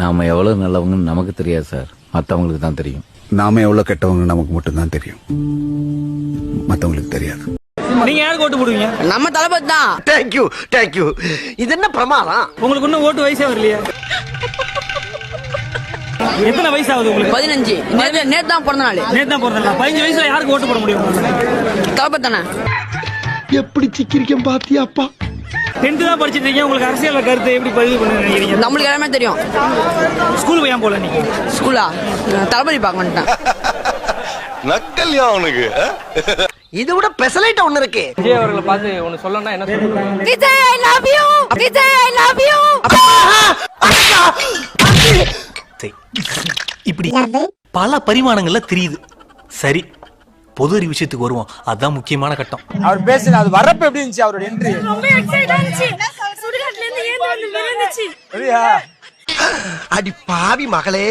நாம எவ்வளவு நல்லவங்கன்னு நமக்கு தெரியாது சார். மத்தவங்களுக்கு தான் தெரியும். நாம எவ்வளவு கெட்டவங்க நமக்கு மட்டும்தான் தெரியும். மத்தவங்களுக்கு தெரியாது. நீங்க யாருக்கு ஓட்டு போடுவீங்க? நம்ம தளபதி தான். தேங்க்யூ தேங்க்யூ இது என்ன பிரமாதம்? உங்களுக்கு இன்னும் ஓட்டு வயசே வரலையா. எத்தனை வயசு ஆகுது உங்களுக்கு? பதினஞ்சு. நேத்து தான் பிறந்த நாள். நேத்து தான் பிறந்தா பதினஞ்சு வயசுல யாருக்கு ஓட்டு போட முடியும் தளபதி தானே? எப்படி சிக்கிரிக்கம் பாத்தியாப்பா டென்த் தான் படிச்சிட்டு இருக்கீங்க. உங்களுக்கு அரசியல் கருத்து எப்படி பதிவு பண்ண நினைக்கிறீங்க? நம்மளுக்கு எல்லாமே தெரியும். ஸ்கூல் ஏன் போல நீங்க? ஸ்கூலா தளபதி பார்க்க வந்துட்டேன். நக்கல்யா அவனுக்கு இது விட பெசலைட் ஒண்ணு இருக்கு. விஜய் அவர்களை பார்த்து ஒன்னு சொல்லணும்னா என்ன சொல்லுங்க Vijay I love you Vijay I love you இப்படி பல பரிமாணங்கள்ல தெரியுது. சரி பொது அறிவு விஷயத்துக்கு வருவோம். அதான் முக்கியமான கட்டம். அவர் பேசுன அது வரப்ப எப்படி இருந்துச்சு அவரோட என்ட்ரி அடி பாவி மகளே.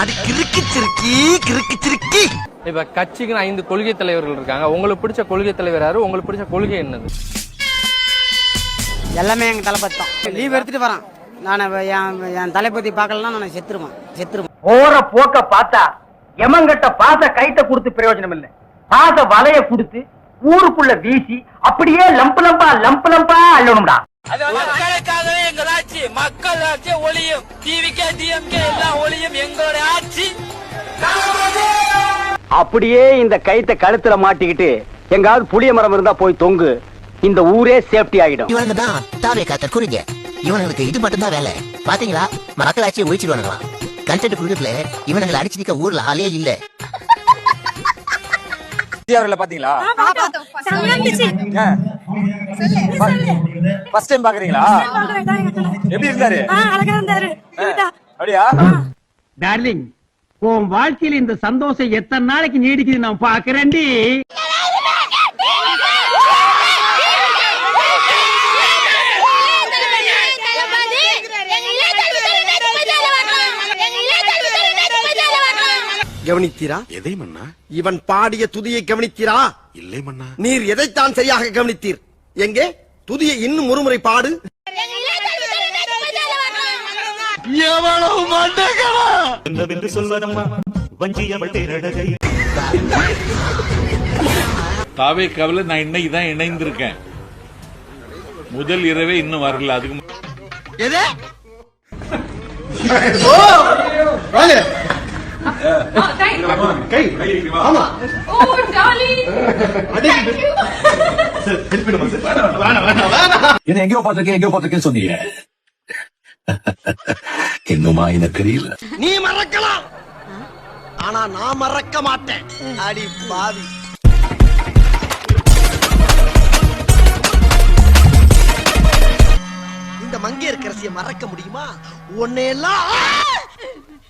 அடி கிறுக்கி சிறுக்கி கிறுக்கி சிறுக்கி. இப்ப கட்சிக்கு ஐந்து கொள்கை தலைவர்கள் இருக்காங்க. உங்களுக்கு பிடிச்ச கொள்கை தலைவர் யாரு? உங்களுக்கு பிடிச்ச கொள்கை என்னது? எல்லாமே எங்க தளபதி தான். லீவ் எடுத்துட்டு வரேன். நான் என் என் தளபதி பார்க்கலன்னா நான் செத்துருவேன். செத்துருவேன். போற போக்க பார்த்தா எமங்கட்ட பாச கைத்த கொடுத்து பிரயோஜனம் இல்ல. பாச வலைய கொடுத்து ஊருக்குள்ள வீசி அப்படியே லம்பு லம்பா லம்பு லம்பா அள்ளணும்டா. மக்களுக்காகவே எங்கள் ஆட்சி. மக்கள் ஆட்சி ஒளியும். டிவிகே டிஎம்கே எல்லாம் ஒளியும் எங்களோட ஆட்சி. அப்படியே இந்த கைத்த கழுத்துல மாட்டிக்கிட்டு எங்காவது புளிய மரம் இருந்தா போய் தொங்கு. இந்த ஊரே சேஃப்டி ஆகிடும் இவனுங்க தான் தாவே காத்த குறிங்க இவனுங்களுக்கு இது மட்டும் தான் வேலை. பாத்தீங்களா? மக்களாட்சியை ஒழிச்சிடுவானுங்களா கண்டென்ட் குடுக்கல இவனுங்களை அடிச்சு நிக்க ஊர்ல ஆளே இல்ல. அவர்களை பாத்தீங்களா? ஃபர்ஸ்ட் டைம் பாக்குறீங்களா? எப்படி இருந்தாரு? அப்படியா? டார்லிங் உன் வாழ்க்கையில இந்த சந்தோஷம் எத்தனை நாளைக்கு நீடிக்குது நான் பாக்குறேன்டி. கவனித்தீரா? எதை மன்னா? இவன் பாடிய துதியை கவனித்தீரா? இல்லை மன்னா. நீர் எதைத்தான் சரியாக கவனித்தீர்? எங்கே? துதியை இன்னும் ஒருமுறை பாடு. சொல்வதம்மா? வஞ்சி அவள் தேரழகை தாவே கவலை நான் இன்னைக்கு தான் இணைந்திருக்கேன். முதல் இரவே இன்னும் வரல அதுக்கு மு- என்ன எங்கேயோ பார்த்திருக்கேன் எங்கேயோ பார்த்திருக்கேன்னு சொன்னீங்க. இன்னுமா எனக்கு தெரியல. நீ மறக்கலாம். ஆனா நான் மறக்க மாட்டேன். அடி பாவி. இந்த மங்கையர்க்கரசிய மறக்க முடியுமா? உன்னையெல்லாம்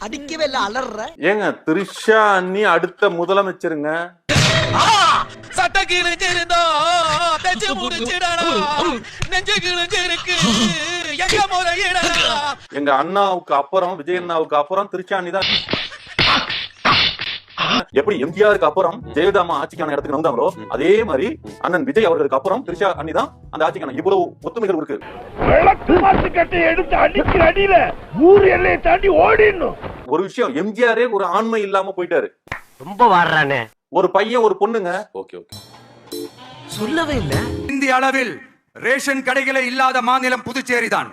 அடிக்கவே இல்ல அலற ஏங்க த்ரிஷா அண்ணி அடுத்த முதலமைச்சருங்க? சட்ட கிழிஞ்சிருந்தோ பேச்சு முடிச்சிடணும் நெஞ்சு கிழிஞ்சிருக்கு எங்க முறையிடணும் எங்க அண்ணாவுக்கு அப்புறம் விஜய் அண்ணாவுக்கு அப்புறம் திருச்சா அண்ணி தான். எப்படி எம்ஜிஆருக்கு அப்புறம் ஜெயலலிதா ஆட்சிக்கான இடத்துக்கு வந்தாங்களோ அதே மாதிரி அண்ணன் விஜய் அவர்களுக்கு அப்புறம் திருச்சா அண்ணி தான் அந்த ஆட்சிக்கான இவ்வளவு ஒத்துமைகள் இருக்கு. ஒரு விஷயம் எம்ஜிஆரே ஒரு ஆண்மை இல்லாம போயிட்டாரு. ரொம்ப வாடுறானே. ஒரு பையன் ஒரு பொண்ணுங்க. Okay okay. சொல்லவே இல்ல. இந்திய அளவில் ரேஷன் கடைகளே இல்லாத மாநிலம் புதுச்சேரி தான்.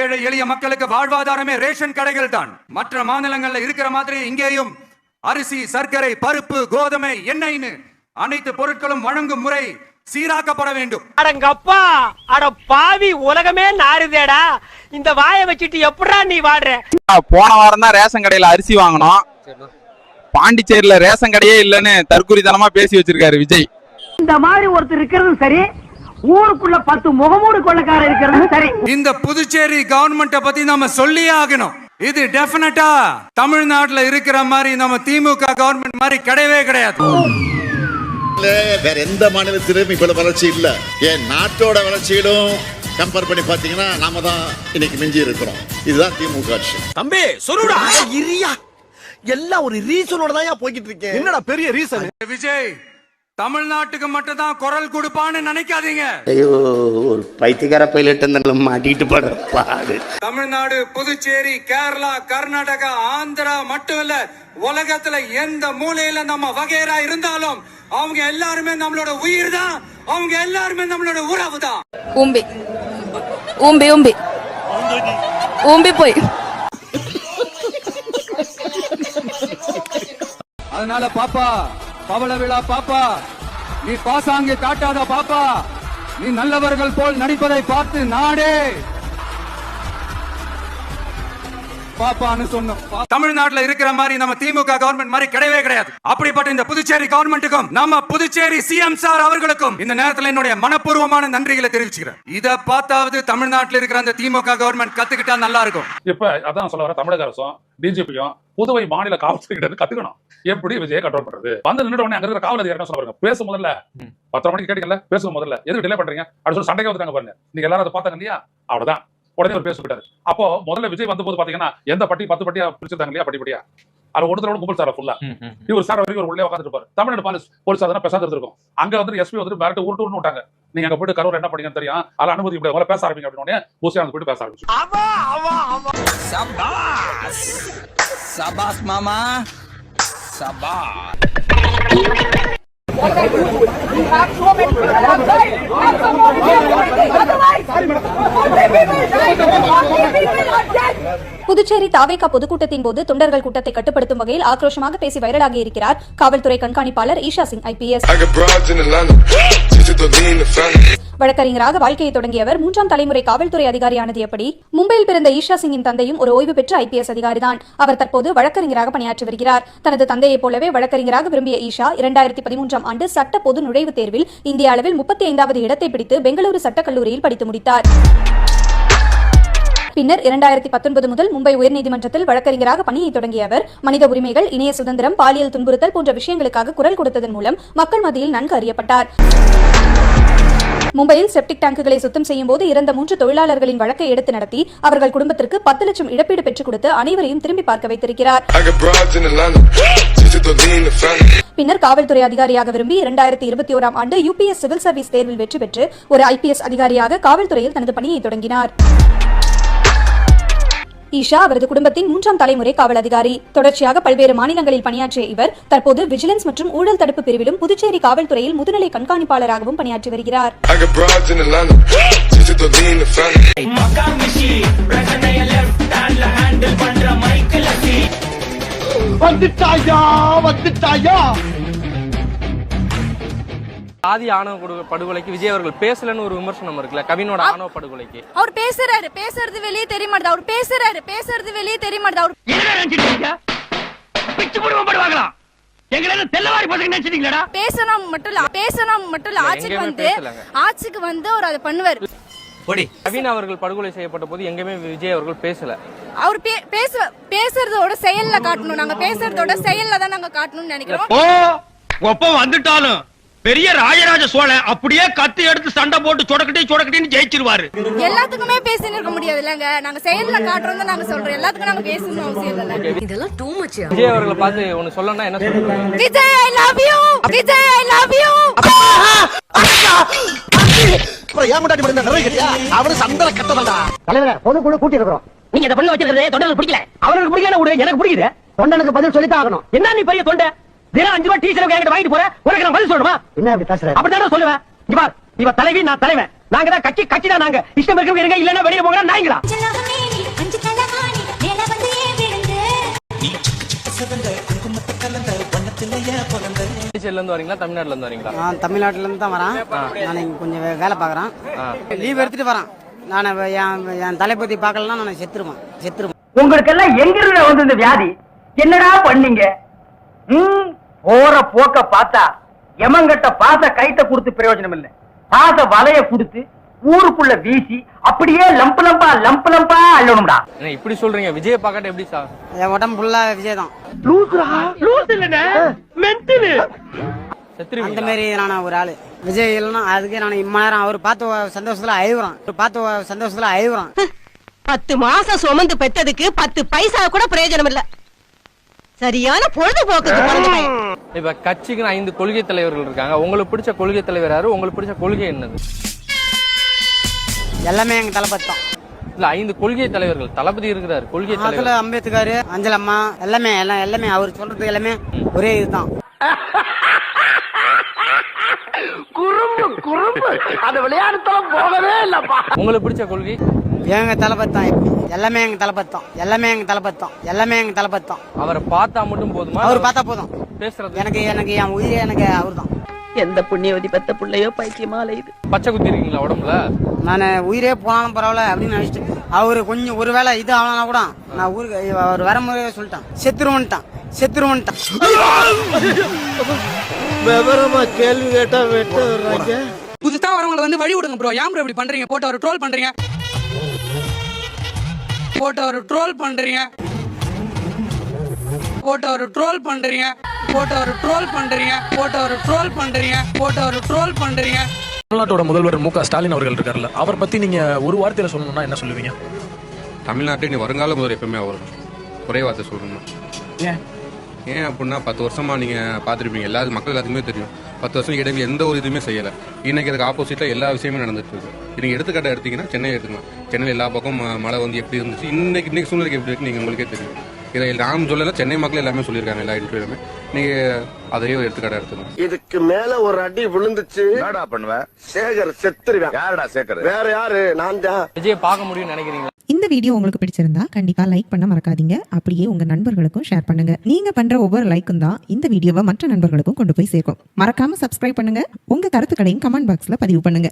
ஏழை எளிய மக்களுக்கு வாழ்வாதாரமே ரேஷன் கடைகள் தான். மற்ற மாநிலங்கள்ல இருக்கிற மாதிரி இங்கேயும் அரிசி சர்க்கரை பருப்பு கோதுமை எண்ணெய்னு அனைத்து பொருட்களும் வழங்கும் முறை சீராக்கப்பட வேண்டும். அடங்கப்பா! அட பாவி உலகமே நாறுதேடா. இந்த வாயை வச்சுட்டு எப்படா நீ வாடுற? போன வாரம் தான் ரேஷன் கடையில அரிசி வாங்கினோம். பாண்டிச்சேரியில ரேஷன் கடையே இல்லன்னு தற்குறித்தனமா பேசி வச்சிருக்காரு விஜய். இந்த மாதிரி ஒருத்தர் இருக்கிறது சரி ஊருக்குள்ள பத்து முகமூடு கொள்ளக்காரர் இருக்கிறது சரி. இந்த புதுச்சேரி கவர்மெண்ட பத்தி நாம சொல்லியே ஆகணும். இது டெபினட்டா தமிழ்நாட்டுல இருக்கிற மாதிரி நம்ம திமுக கவர்மெண்ட் மாதிரி கிடையவே கிடையாது. வேற எந்த மாநிலத்திலும் இவ்வளவு வளர்ச்சி இல்ல. ஏன் நாட்டோட வளர்ச்சியிலும் கம்பேர் பண்ணி பாத்தீங்கன்னா நாம தான் இன்னைக்கு மிஞ்சி இருக்கிறோம். இதுதான் திமுக ஆட்சி. தம்பி சொல்லுடா. இரியா. எல்லாம் ஒரு ரீசனோட தான் போய்கிட்டு இருக்கேன். என்னடா பெரிய ரீசன் விஜய் தமிழ்நாட்டுக்கு மட்டும் தான் குரல் கொடுப்பான்னு நினைக்காதீங்க. ஐயோ ஒரு பைத்தியக்கார பைலட் மாட்டிட்டு படுற பாடு. தமிழ்நாடு புதுச்சேரி கேரளா கர்நாடகா ஆந்திரா மட்டும் இல்ல உலகத்துல எந்த மூலையில நம்ம வகைரா இருந்தாலும் அவங்க எல்லாருமே நம்மளோட உயிர் தான் அவங்க எல்லாருமே நம்மளோட உறவு தான் ஊம்பி. ஊம்பி ஊம்பி. ஊம்பி போய். அதனால பாப்பா பவள விழா பாப்பா. நீ பாசாங்கி காட்டாத பாப்பா. நீ நல்லவர்கள் போல் நடிப்பதை பார்த்து நாடே. பாப்பான்னு சொன்னோம். தமிழ்நாட்டுல இருக்கிற மாதிரி நம்ம திமுக கவர்மெண்ட் மாதிரி கிடையவே கிடையாது. அப்படிப்பட்ட இந்த புதுச்சேரி கவர்மெண்ட்டுக்கும் நம்ம புதுச்சேரி சிஎம் சார் அவர்களுக்கும் இந்த நேரத்துல என்னுடைய மனப்பூர்வமான நன்றிகளை தெரிவிச்சுக்கிறேன். இத பார்த்தாவது தமிழ்நாட்டுல இருக்கிற அந்த திமுக கவர்மெண்ட் கத்துக்கிட்டா நல்லா இருக்கும். இப்ப அதான் சொல்ல வர தமிழக அரசும் டிஜிபியும் புதுவை மாநில காவல்துறை கிட்ட இருந்து கத்துக்கணும். எப்படி விஜயை கண்ட்ரோல் பண்றது? வந்து நின்று உடனே அங்க இருக்கிற காவல் அதிகாரி என்ன சொல்ல பாருங்க. பேச முதல்ல. பத்தரை மணிக்கு கேட்டீங்கல்ல? பேசுங்க முதல்ல. எதுக்கு டிலே பண்றீங்க? அப்படி சொல்லி சண்டைக்கு வந்துட்டாங்க பாருங்க. நீங்க எல்லாரும் அதை பார்த்தாங்க இல்லையா? அவ்வளவுதான். உடனே ஒரு பேசிவிட்டாரு அப்போ முதல்ல விஜய் வந்த போது பாத்தீங்கன்னா எந்த பட்டி பத்து பட்டியா பிரிச்சிருந்தாங்க இல்லையா? பட்டி பட்டியா. அது ஒருத்தரோட கும்பல் சார் ஃபுல்லா இவர் சார் வரைக்கும் ஒரு உள்ளே உட்காந்துட்டு இருப்பாரு. தமிழ்நாடு போலீஸ் போலீஸ் அதெல்லாம் பேசாத இருந்திருக்கும். அங்க வந்து எஸ்பி வந்து மிரட்டு உருட்டு விட்டாங்க. நீங்க அங்க போயிட்டு கரூர் என்ன பண்ணீங்கன்னு தெரியும். அதெல்லாம் அனுமதி இப்படி முதல்ல பேச ஆரம்பிங்க அப்படின்னு உடனே ஊசி அங்க போயிட்டு பேச ஆரம்பிச்சு. சபாஸ் மாமா. சபா புதுச்சேரி தாவேகா பொதுக்கூட்டத்தின் போது தொண்டர்கள் கூட்டத்தை கட்டுப்படுத்தும் வகையில் ஆக்ரோஷமாக பேசி வைரலாகி இருக்கிறார். காவல்துறை கண்காணிப்பாளர் ஈஷா சிங் ஐபிஎஸ் வழக்கறிஞராக வாழ்க்கையை தொடங்கியவர் மூன்றாம் தலைமுறை காவல்துறை அதிகாரியானது எப்படி? மும்பையில் பிறந்த ஈஷா சிங்கின் தந்தையும் ஒரு ஓய்வு பெற்ற ஐபிஎஸ் அதிகாரிதான். அவர் தற்போது வழக்கறிஞராக பணியாற்றி வருகிறார். தனது தந்தையைப் போலவே வழக்கறிஞராக விரும்பிய ஈஷா இரண்டாயிரத்தி பதிமூன்றாம் ஆண்டு சட்ட பொது நுழைவுத் தேர்வில் இந்திய அளவில் முப்பத்தி ஐந்தாவது இடத்தை பிடித்து பெங்களூரு சட்டக் கல்லூரியில் படித்து முடித்தார். பின்னர் இரண்டாயிரத்தி பத்தொன்பது முதல் மும்பை உயர்நீதிமன்றத்தில் வழக்கறிஞராக பணியை தொடங்கிய அவர் மனித உரிமைகள் இணைய சுதந்திரம் பாலியல் துன்புறுத்தல் போன்ற விஷயங்களுக்காக குரல் கொடுத்ததன் மூலம் மக்கள் மத்தியில் நன்கு அறியப்பட்டார். மும்பையில் செப்டிக் டேங்குகளை சுத்தம் செய்யும் போது இறந்த மூன்று தொழிலாளர்களின் வழக்கை எடுத்து நடத்தி அவர்கள் குடும்பத்திற்கு பத்து லட்சம் இழப்பீடு பெற்றுக் கொடுத்து அனைவரையும் திரும்பி பார்க்க வைத்திருக்கிறார். பின்னர் காவல்துறை அதிகாரியாக விரும்பி இரண்டாயிரத்தி இருபத்தி ஓராம் ஆண்டு யூபிஎஸ் சிவில் சர்வீஸ் தேர்வில் வெற்றி பெற்று ஒரு ஐபிஎஸ் அதிகாரியாக காவல்துறையில் தனது பணியை தொடங்கினார். ஈஷா அவரது குடும்பத்தின் மூன்றாம் தலைமுறை காவல் அதிகாரி. தொடர்ச்சியாக பல்வேறு மாநிலங்களில் பணியாற்றிய இவர் தற்போது விஜிலன்ஸ் மற்றும் ஊழல் தடுப்பு பிரிவிலும் புதுச்சேரி காவல்துறையில் முதுநிலை கண்காணிப்பாளராகவும் பணியாற்றி வருகிறார். வந்துட்டாயா வந்துட்டாயா? ஆதி ஆணவ படுகொ- படுகொலைக்கு விஜய் அவர்கள் பேசலன்னு ஒரு விமர்சனம் இருக்குல்ல கவினோட ஆணவ படுகொலைக்கு? அவர் பேசுறாரு பேசுறது வெளியே தெரிய மாட்டேது. அவர் பேசுறாரு பேசுறது வெளியே தெரிய மாட்டேது. அவர் பிச்சு போடுவோம் படுவாங்களா? பேசணும் மட்டும் இல்ல பேசணும் மட்டும் இல்ல. ஆட்சிக்கு வந்து. ஆட்சிக்கு வந்து அவர் அதை பண்ணுவார். கவின் அவர்கள் படுகொலை செய்யப்பட்ட போது எங்கேயுமே விஜய் அவர்கள் பேசல. அவர் பே- பேச பேசுறதோட செயல்ல காட்டணும். நாங்க பேசுறதோட செயல்ல தான் நாங்க காட்டணும்னு நினைக்கிறோம். ஓ ஒப்ப வந்துட்டாலும் பெரிய ராஜராஜ சோழன் அப்படியே கத்தி எடுத்து சண்டை போட்டு சொடக்கட்டி சொடக்கட்டின்னு ஜெயிச்சிருவாரு. எல்லாத்துக்குமே பேசின்னு இருக்க முடியாது இல்லங்க நாங்க செயல்ல காட்டுறோம் நாங்க சொல்றோம். எல்லாத்துக்கும் நாங்க பேசணும் அவசியம் இல்ல. இதெல்லாம் டூ மச் விஜய் அவர்களை பார்த்து ஒன்னு சொல்லணும்னா என்ன சொல்லுங்க Vijay I love you Vijay I love you அவனு சந்தன கட்டதா தலைவர பொதுக்குழு கூட்டி இருக்கிறோம். நீங்க இந்த பண்ண வச்சிருக்கிறதே தொண்டனுக்கு பிடிக்கல. அவனுக்கு பிடிக்கல எனக்கு பிடிக்குது. தொண்டனுக்கு பதில் சொல்லித்தான் ஆகணும். என்ன நீ பெரிய தொண்டை? தினம் அஞ்சு ரூபாய் டீச்சர் என்கிட்ட வாங்கிட்டு போற உனக்கு நான் பதில் சொல்லணுமா? என்ன அப்படி பேசுற? அப்படிதான் சொல்லுவேன். இங்க பார் இவ தலைவி நான் தலைவன். நாங்க தான் கட்சி கட்சி தான் நாங்க. இஷ்டம் இருக்கவங்க இருங்க இல்லன்னா வெளியே போங்க நாய்ங்களா? தமிழ்நாட்டுல இருந்து வரீங்களா? நான் தமிழ்நாட்டுல இருந்து தான் வரேன். நான் இங்க கொஞ்சம் வேலை பார்க்குறேன். லீவ் எடுத்துட்டு வரேன். நான் என் என் தலைப்பதி பார்க்கலன்னா நான் செத்துருவேன். செத்துருவேன். உங்களுக்கு எல்லாம் எங்க இருந்து வந்து இந்த வியாதி? என்னடா பண்ணீங்க? ம், போற போக்க பார்த்தா எமங்கட்ட பாச கைத்த கொடுத்து பிரயோஜனம் இல்ல பாச வலைய கொடுத்து ஊருக்குள்ள வீசி அப்படியே லம்பு லம்பா லம்பு லம்பா அள்ளணும்டா. என்ன இப்படி சொல்றீங்க? விஜய் பார்க்கட்ட எப்படி சார்? என் உடம்பு ஃபுல்லாக விஜய் தான். லூசுரா? லூசு இல்லனே மென்டல். அந்த மாரி நான் ஒரு ஆளு. விஜய் இல்லைன்னா அதுக்கே நான் இம்ம நேரம் அவர் பார்த்து சந்தோஷத்துல அழுகுறான். பார்த்து சந்தோஷத்துல அழுகுறான். பத்து மாசம் சுமந்து பெத்ததுக்கு பத்து பைசா கூட பிரயோஜனம் இல்ல சரியான பொழுதுபோக்கு இப்ப கட்சிக்குன்னு ஐந்து கொள்கை தலைவர்கள் இருக்காங்க. உங்களுக்கு பிடிச்ச கொள்கை தலைவர் யாரு? உங்களுக்கு பிடிச்ச கொள்கை என்னது? எல்லாமே எங்க தளபதி தான். இல்ல ஐந்து கொள்கை தலைவர்கள். தளபதி இருக்கிறார் கொள்கை அதுல தலைவர். அம்பேத்கர் அஞ்சல் அம்மா எல்லாமே எல்லாம் எல்லாமே அவர் சொல்றது எல்லாமே ஒரே இதுதான். குறும்பு குறும்பு. அந்த விளையாட்டுத்தனம் போகவே இல்லப்பா. உங்களுக்கு பிடிச்ச கொள்கை? எங்க தளபதி தான். எல்லாமே எங்க தளபதி தான். எல்லாமே எங்க தளபதி தான். எல்லாமே எங்க தளபதி தான். அவரை பார்த்தா மட்டும் போதுமா? அவர் பார்த்தா போதும். பேசுறது. எனக்கு எனக்கு என் உயிரே எனக்கு அவர் தான் எந்த புண்ணியவதி பெத்த புள்ளையோ பைத்தியமா அலையுது பச்சை குத்தி இருக்கீங்களா உடம்புல? நான் உயிரே போனாலும் பரவாயில்ல அப்படின்னு நினைச்சிட்டு அவரு கொஞ்சம் ஒருவேளை இது ஆகலனா கூட நான் ஊருக்கு அவர் வரும்போதே சொல்லிட்டான். செத்துருவன்ட்டான் செத்துருவன்ட்டான் விவரமா கேள்வி கேட்டா வெட்ட புதுசா வரவங்களை வந்து வழி விடுங்க ப்ரோ ஏன் ப்ரோ இப்படி பண்றீங்க? போட்டு அவர் ட்ரோல் பண்றீங்க. போட்டு அவர் ட்ரோல் பண்றீங்க. போட்டு அவர் ட்ரோல் பண்றீங்க. போட்டு அவர் ட்ரோல் பண்றீங்க போட்டு அவர் ட்ரோல் பண்றீங்க போட்டு அவர் ட்ரோல் பண்றீங்க. தமிழ்நாட்டோட முதல்வர் மு க ஸ்டாலின் அவர்கள் இருக்காருல்ல அவர் பத்தி நீங்க ஒரு வார்த்தையில சொல்லணும்னா என்ன சொல்லுவீங்க? தமிழ்நாட்டில் வருங்கால முதல் எப்பவுமே அவர் ஒரே வார்த்தை சொல்லணும் ஏன்? ஏன் அப்படின்னா பத்து வருஷமா நீங்க பார்த்துருப்பீங்க எல்லா மக்கள் எல்லாத்துக்குமே தெரியும். பத்து வருஷம் இடையில எந்த ஒரு இதுவுமே செய்யல. இன்னைக்கு அதுக்கு ஆப்போசிட்ல எல்லா விஷயமே நடந்துட்டு இருக்கு. நீங்க எடுத்துக்காட்ட எடுத்தீங்கன்னா சென்னை எடுத்துக்கலாம். சென்னையில் எல்லா பக்கம் மழை வந்து எப்படி இருந்துச்சு இன்னைக்கு இன்னைக்கு சூழ்நிலைக்கு எப்படி இருக்கு நீங்க உங்களுக்கே தெரியும். இதை நான் சொல்லல சென்னை மக்கள் எல்லாமே சொல்லியிருக்காங்க எல்லா இன்டர்வியூலுமே நீங்க அதையே ஒரு எடுத்துக்காட்ட எடுத்துக்கலாம் இதுக்கு மேல ஒரு அடி விழுந்துச்சு. என்னடா பண்ணுவேன் சேகர் செத்துருவேன். யாரடா சேகர்? வேற யாரு? நான் தான். விஜயை பார்க்க முடியும்னு நினைக்கிறீங்களா? இந்த வீடியோ உங்களுக்கு பிடிச்சிருந்தா கண்டிப்பா லைக் பண்ண மறக்காதீங்க. அப்படியே உங்க நண்பர்களுக்கும் ஷேர் பண்ணுங்க. நீங்க பண்ற ஒவ்வொரு லைக்கும் தான் இந்த வீடியோவை மற்ற நண்பர்களுக்கும் கொண்டு போய் சேர்க்கும். மறக்காம சப்ஸ்கிரைப் பண்ணுங்க. உங்க கருத்துக்களையும் கமெண்ட் பாக்ஸ்ல பதிவு பண்ணுங்க.